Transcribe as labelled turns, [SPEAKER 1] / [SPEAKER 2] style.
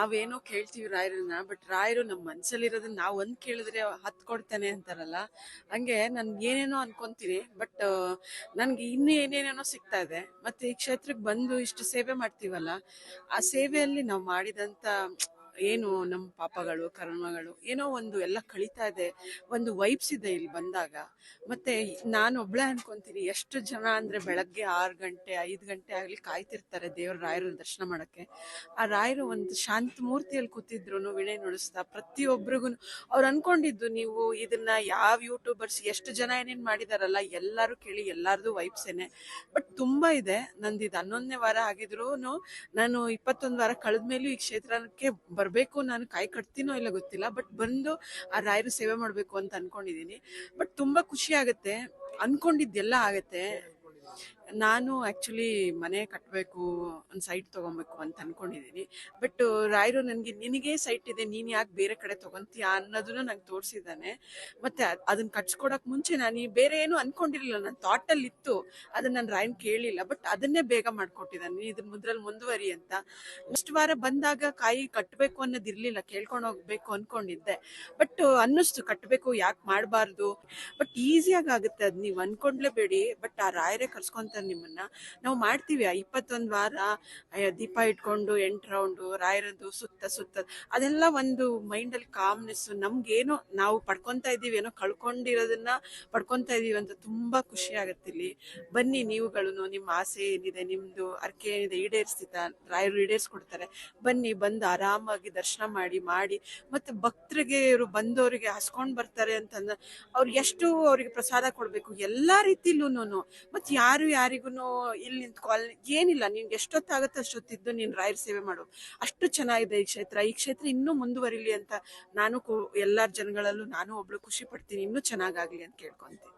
[SPEAKER 1] ನಾವೇನೋ ಕೇಳ್ತೀವಿ ರಾಯರನ್ನ ಬಟ್ ರಾಯರು ನಮ್ಮ ಮನ್ಸಲ್ಲಿರೋದನ್ನ ನಾವು ಒಂದ್ ಕೇಳಿದ್ರೆ ಹತ್ತು ಕೊಡ್ತಾನೆ ಅಂತಾರಲ್ಲ, ಹಂಗೆ ನಾನು ಏನೇನೋ ಅನ್ಕೊಂತೀನಿ ಬಟ್ ನನ್ಗೆ ಇನ್ನೂ ಏನೇನೇನೋ ಸಿಗ್ತಾ ಇದೆ. ಮತ್ತೆ ಈ ಕ್ಷೇತ್ರಕ್ಕೆ ಬಂದು ಇಷ್ಟು ಸೇವೆ ಮಾಡ್ತೀವಲ್ಲ, ಆ ಸೇವೆಯಲ್ಲಿ ನಾವು ಮಾಡಿದಂತ ಏನು ನಮ್ಮ ಪಾಪಗಳು, ಕರ್ಮಗಳು, ಏನೋ ಒಂದು ಎಲ್ಲ ಕಳೀತಾ ಇದೆ. ಒಂದು ವೈಬ್ಸ್ ಇದೆ ಇಲ್ಲಿ ಬಂದಾಗ. ಮತ್ತೆ ನಾನು ಒಬ್ಳೆ ಅನ್ಕೊಂತೀನಿ, ಎಷ್ಟು ಜನ ಅಂದ್ರೆ ಬೆಳಗ್ಗೆ ಆರು ಗಂಟೆ, ಐದು ಗಂಟೆ ಆಗಲಿ ಕಾಯ್ತಿರ್ತಾರೆ ದೇವ್ರ ರಾಯರ ದರ್ಶನ ಮಾಡಕ್ಕೆ. ಆ ರಾಯರು ಒಂದು ಶಾಂತ ಮೂರ್ತಿಯಲ್ಲಿ ಕೂತಿದ್ರು ವಿಣೆ ನುಡಿಸ್ತಾ ಪ್ರತಿಯೊಬ್ಬರಿಗೂ ಅವ್ರು ಅನ್ಕೊಂಡಿದ್ದು ನೀವು ಇದನ್ನ ಯಾವ ಯೂಟ್ಯೂಬರ್ಸ್ ಎಷ್ಟು ಜನ ಏನೇನು ಮಾಡಿದಾರಲ್ಲ, ಎಲ್ಲರೂ ಕೇಳಿ ಎಲ್ಲಾರ್ದು ವೈಬ್ಸೇನೆ ಬಟ್ ತುಂಬಾ ಇದೆ. ನಂದು ಇದು ಹನ್ನೊಂದನೇ ವಾರ ಆಗಿದ್ರು ನಾನು ಇಪ್ಪತ್ತೊಂದು ವಾರ ಕಳೆದ್ಮೇಲೂ ಈ ಕ್ಷೇತ್ರಕ್ಕೆ ಬರಬೇಕು, ನಾನು ಕಾಯಿ ಕಟ್ತೀನೋ ಇಲ್ಲ ಗೊತ್ತಿಲ್ಲ ಬಟ್ ಬಂದು ಆ ರಾಯರು ಸೇವೆ ಮಾಡಬೇಕು ಅಂತ ಅನ್ಕೊಂಡಿದ್ದೀನಿ ಬಟ್ ತುಂಬಾ ಖುಷಿ ಆಗುತ್ತೆ, ಅನ್ಕೊಂಡಿದ್ದೆಲ್ಲ ಆಗತ್ತೆ. ನಾನು ಆಕ್ಚುಲಿ ಮನೆ ಕಟ್ಟಬೇಕು ಒಂದು ಸೈಟ್ ತೊಗೊಬೇಕು ಅಂತ ಅನ್ಕೊಂಡಿದೀನಿ. ಬಟ್ ರಾಯರು ನನಗೆ, ನಿನಗೆ ಸೈಟ್ ಇದೆ, ನೀನು ಯಾಕೆ ಬೇರೆ ಕಡೆ ತೊಗೊತೀಯ ಅನ್ನೋದನ್ನು ನಂಗೆ ತೋರಿಸಿದ್ದಾನೆ. ಮತ್ತೆ ಅದನ್ನು ಕಟ್ಸ್ಕೊಡಕ್ ಮುಂಚೆ ನಾನು ಬೇರೆ ಏನು ಅಂದ್ಕೊಂಡಿರಲಿಲ್ಲ ನನ್ನ ಥಾಟ್ ಅಲ್ಲಿ ಇತ್ತು ಅದನ್ನ ನಾನು ರಾಯನ್ ಕೇಳಿಲ್ಲ. ಬಟ್ ಅದನ್ನೇ ಬೇಗ ಮಾಡ್ಕೊಟ್ಟಿದ್ದಾನೆ. ಇದ್ರ ಮುದ್ರಲ್ಲಿ ಮುಂದುವರಿ ಅಂತ. ನೆಕ್ಸ್ಟ್ ವಾರ ಬಂದಾಗ ಕಾಯಿ ಕಟ್ಟಬೇಕು ಅನ್ನೋದಿರ್ಲಿಲ್ಲ. ಕೇಳ್ಕೊಂಡು ಹೋಗ್ಬೇಕು ಅಂದ್ಕೊಂಡಿದ್ದೆ ಬಟ್ ಅನ್ನಿಸ್ತು ಕಟ್ಟಬೇಕು ಯಾಕೆ ಮಾಡಬಾರ್ದು? ಬಟ್ ಈಸಿಯಾಗಿ ಆಗುತ್ತೆ ಅದು ನೀವು ಅನ್ಕೊಂಡ್ಲೇಬೇಡಿ ಬಟ್ ಆ ರಾಯರೇ ಕರ್ಸ್ಕೊಂತಾರೆ ನಿಮ್ಮನ್ನ. ನಾವು ಮಾಡ್ತೀವಿ. ಆ ಇಪ್ಪತ್ತೊಂದು ವಾರ ದೀಪ ಇಟ್ಕೊಂಡು ಎಂಟ್ ರೌಂಡು ರಾಯರದ್ದು ಸುತ್ತ ಸುತ್ತ ಅದೆಲ್ಲ ಒಂದು ಮೈಂಡಲ್ಲಿ ಕಾಮ್ನೆಸ್ ನಮ್ಗೇನೋ ನಾವು ಪಡ್ಕೊಂತ ಇದೀವಿ ಏನೋ ಕಳ್ಕೊಂಡಿರೋದನ್ನ ಪಡ್ಕೊಂತ ಇದೀವಿ ಅಂತ ತುಂಬಾ ಖುಷಿ ಆಗುತ್ತೆ ಇಲ್ಲಿ. ಬನ್ನಿ ನೀವುಗಳು ನಿಮ್ಮ ಆಸೆ ಏನಿದೆ, ನಿಮ್ದು ಅರ್ಕೆ ಏನಿದೆ ಈಡೇರಿಸ್ತಿದ್ದ ರಾಯರು ಈಡೇರಿಸ್ಕೊಡ್ತಾರೆ. ಬನ್ನಿ, ಬಂದು ಆರಾಮಾಗಿ ದರ್ಶನ ಮಾಡಿ ಮಾಡಿ, ಮತ್ತೆ ಭಕ್ತರಿಗೆ ಇವರು ಬಂದವರಿಗೆ ಹಸ್ಕೊಂಡ್ ಬರ್ತಾರೆ ಅಂತಂದ್ರೆ ಅವ್ರು ಎಷ್ಟು ಅವ್ರಿಗೆ ಪ್ರಸಾದ ಕೊಡ್ಬೇಕು? ಎಲ್ಲಾ ರೀತಿಲೂನು ಯಾರು ಯಾರು ಯಾರಿಗೂ ಇಲ್ಲಿ ನಿಂತ್ಕೊಲ್ ಏನಿಲ್ಲ, ನಿನ್ಗೆ ಎಷ್ಟೊತ್ತಾಗತ್ತೆ ಅಷ್ಟೊತ್ತಿದ್ದು ನೀನ್ ರಾಯರ ಸೇವೆ ಮಾಡು. ಅಷ್ಟು ಚೆನ್ನಾಗಿದೆ ಈ ಕ್ಷೇತ್ರ. ಈ ಕ್ಷೇತ್ರ ಇನ್ನೂ ಮುಂದುವರಿಲಿ ಅಂತ ನಾನು ಎಲ್ಲಾರ್ ಜನಗಳಲ್ಲೂ ನಾನು ಒಬ್ಳು ಖುಷಿ ಪಡ್ತೀನಿ. ಇನ್ನೂ ಚೆನ್ನಾಗಾಗ್ಲಿ ಅಂತ ಕೇಳ್ಕೊಂತೀನಿ.